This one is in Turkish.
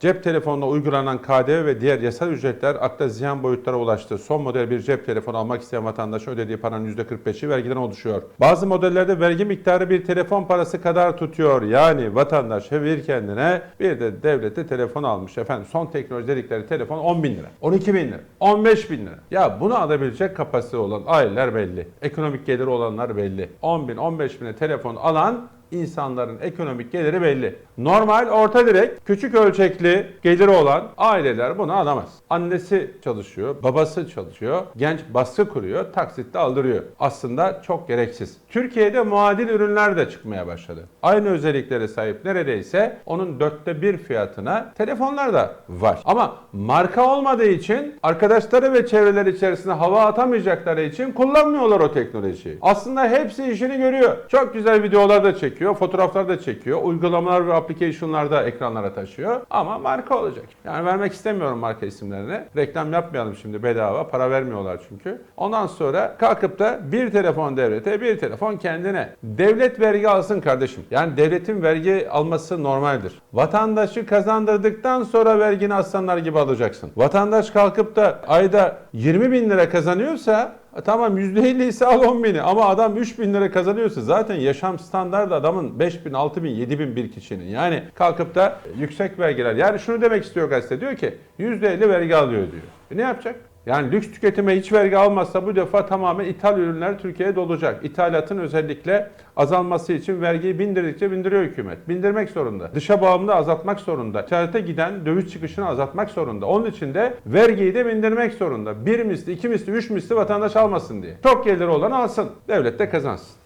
Cep telefonuna uygulanan KDV ve diğer yasal ücretler akla ziyan boyutlara ulaştı. Son model bir cep telefonu almak isteyen vatandaşın ödediği paranın %45'i vergiden oluşuyor. Bazı modellerde vergi miktarı bir telefon parası kadar tutuyor. Yani vatandaş bir kendine bir de devlete telefon almış. Efendim son teknoloji dedikleri telefon 10 bin lira, 12 bin lira, 15 bin lira. Ya bunu alabilecek kapasite olan aileler belli. Ekonomik geliri olanlar belli. 10 bin, 15 bine telefon alan insanların ekonomik geliri belli. Normal orta direk küçük ölçekli geliri olan aileler bunu alamaz. Annesi çalışıyor, babası çalışıyor, genç baskı kuruyor, taksitle aldırıyor. Aslında çok gereksiz. Türkiye'de muadil ürünler de çıkmaya başladı. Aynı özelliklere sahip neredeyse onun dörtte bir fiyatına telefonlar da var. Ama marka olmadığı için arkadaşları ve çevreler içerisinde hava atamayacakları için kullanmıyorlar o teknolojiyi. Aslında hepsi işini görüyor. Çok güzel videolar da çekiyor, fotoğraflar da çekiyor, uygulamalar ve application'lar da ekranlara taşıyor. Ama marka olacak. Yani vermek istemiyorum marka isimlerini. Reklam yapmayalım şimdi bedava. Para vermiyorlar çünkü. Ondan sonra kalkıp da bir telefon devlete, bir telefon kendine. Devlet vergi alsın kardeşim. Yani devletin vergi alması normaldir. Vatandaşı kazandırdıktan sonra vergini aslanlar gibi alacaksın. Vatandaş kalkıp da ayda 20 bin lira kazanıyorsa e Tamam %50 ise al 10 bini ama adam 3 bin lira kazanıyorsa zaten yaşam standartı adamın 5 bin, 6 bin, 7 bin bir kişinin. Yani kalkıp da yüksek vergiler. Yani şunu demek istiyor gazete diyor ki %50 vergi alıyor diyor. E ne yapacak? Yani lüks tüketime hiç vergi almazsa bu defa tamamen ithal ürünler Türkiye'ye dolacak. İthalatın özellikle azalması için vergiyi bindirdikçe bindiriyor hükümet. Bindirmek zorunda. Dışa bağımlılığı azaltmak zorunda. İthalata giden döviz çıkışını azaltmak zorunda. Onun için de vergiyi de bindirmek zorunda. Bir misli, iki misli, üç misli vatandaş almasın diye. Çok geliri olan alsın. Devlet de kazansın.